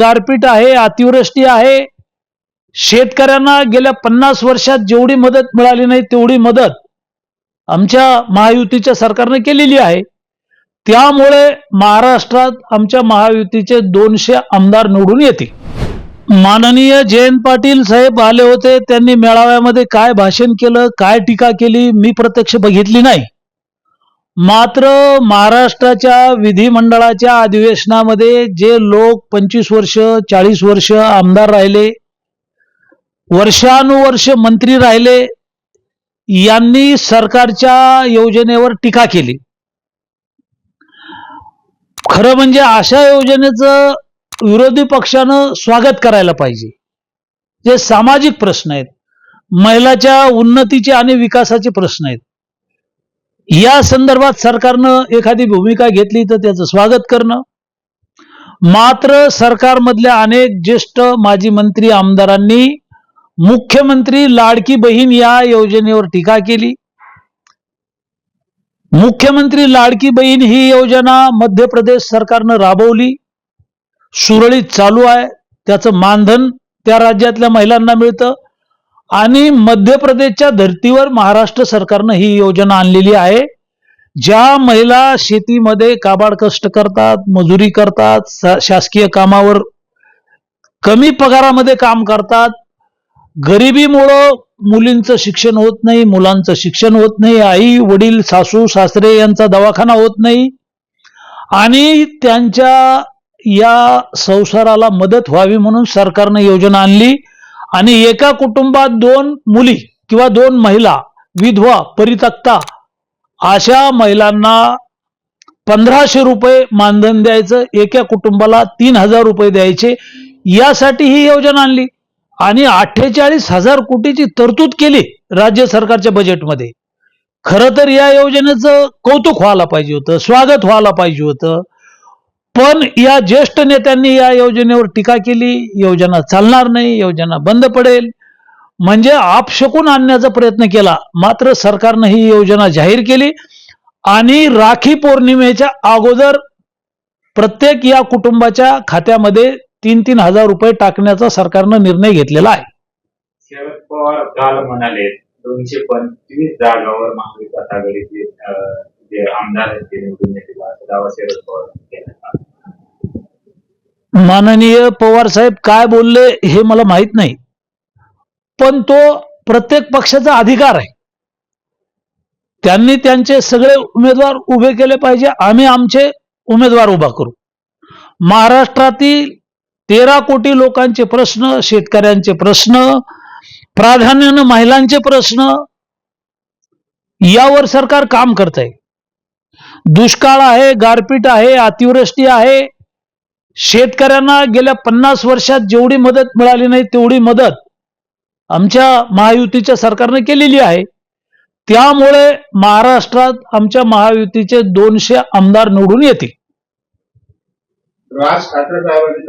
गारपीट आहे अतिवृष्टी आहे. शेतकऱ्यांना गेल्या पन्नास वर्षात जेवढी मदत मिळाली नाही तेवढी मदत आमच्या महायुतीच्या सरकारने केलेली आहे. त्यामुळे महाराष्ट्रात आमच्या महायुतीचे दोनशे आमदार निवडून येतील. माननीय जयंत पाटील साहेब आले होते त्यांनी मेळाव्यामध्ये काय भाषण केलं काय टीका केली मी प्रत्यक्ष बघितली नाही. मात्र महाराष्ट्राच्या विधिमंडळाच्या अधिवेशनामध्ये जे लोक पंचवीस वर्ष चाळीस वर्ष आमदार राहिले वर्षानुवर्ष मंत्री राहिले यांनी सरकारच्या योजनेवर टीका केली. खरं म्हणजे अशा योजनेचं विरोधी पक्षानं स्वागत करायला पाहिजे. जे सामाजिक प्रश्न आहेत महिलाच्या उन्नतीचे आणि विकासाचे प्रश्न आहेत या संदर्भात सरकारनं एखादी भूमिका घेतली तर त्याचं स्वागत करणं. मात्र सरकारमधल्या अनेक ज्येष्ठ माजी मंत्री आमदारांनी मुख्यमंत्री लाडकी बहीण या योजनेवर टीका केली. मुख्यमंत्री लाडकी बहीण ही योजना मध्य प्रदेश सरकारनं राबवली. सुरळीत चालू आहे. त्याचं मानधन त्या राज्यातल्या महिलांना मिळतं. आणि मध्य प्रदेशच्या धर्तीवर महाराष्ट्र सरकारनं ही योजना आणलेली आहे. ज्या महिला शेतीमध्ये काबाड कष्ट करतात मजुरी करतात शासकीय कामावर कमी पगारामध्ये काम करतात गरिबीमुळं मुलींचं शिक्षण होत नाही मुलांचं शिक्षण होत नाही आई वडील सासू सासरे यांचा दवाखाना होत नाही आणि त्यांच्या या संसाराला मदत व्हावी म्हणून सरकारनं योजना आणली. आणि एका कुटुंबात दोन मुली किंवा दोन महिला विधवा परितक्ता अशा महिलांना पंधराशे रुपये मानधन द्यायचं एका कुटुंबाला तीन हजार रुपये द्यायचे यासाठी ही योजना आणली. आणि अठ्ठेचाळीस हजार कोटीची तरतूद केली राज्य सरकारच्या बजेटमध्ये खरं तर या योजनेचं कौतुक व्हायला पाहिजे होतं स्वागत व्हायला पाहिजे होतं. पण या ज्येष्ठ नेत्यांनी या योजनेवर टीका केली योजना चालणार नाही योजना बंद पडेल. म्हणजे आपशकून आणण्याचा प्रयत्न केला मात्र सरकारनं ही योजना जाहीर केली आणि राखी पौर्णिमेच्या अगोदर प्रत्येक या कुटुंबाच्या खात्यामध्ये तीन तीन हजार रुपये टाकण्याचा सरकारनं निर्णय घेतलेला आहे. शरद पवार काल म्हणाले दोनशे पंचवीस जागावर महाविकास आघाडीचे जे आमदार आहेत ते निवडून येतील असा दावा शरद पवार माननीय पवार साहेब काय बोलले हे मला माहीत नाही. पण तो प्रत्येक पक्षाचा अधिकार आहे. त्यांनी त्यांचे सगळे उमेदवार उभे केले पाहिजे. आम्ही आमचे उमेदवार उभा करू. महाराष्ट्रातील तेरा कोटी लोकांचे प्रश्न शेतकऱ्यांचे प्रश्न प्राधान्यानं महिलांचे प्रश्न यावर सरकार काम करत आहे दुष्काळ आहे गारपीट आहे अतिवृष्टी आहे शेतकऱ्यांना गेल्या पन्नास वर्षात जेवढी मदत मिळाली नाही तेवढी मदत आमच्या महायुतीच्या सरकारने केलेली आहे. त्यामुळे महाराष्ट्रात आमच्या महायुतीचे दोनशे आमदार निवडून येतील. राज ठाकरे साहेबांनी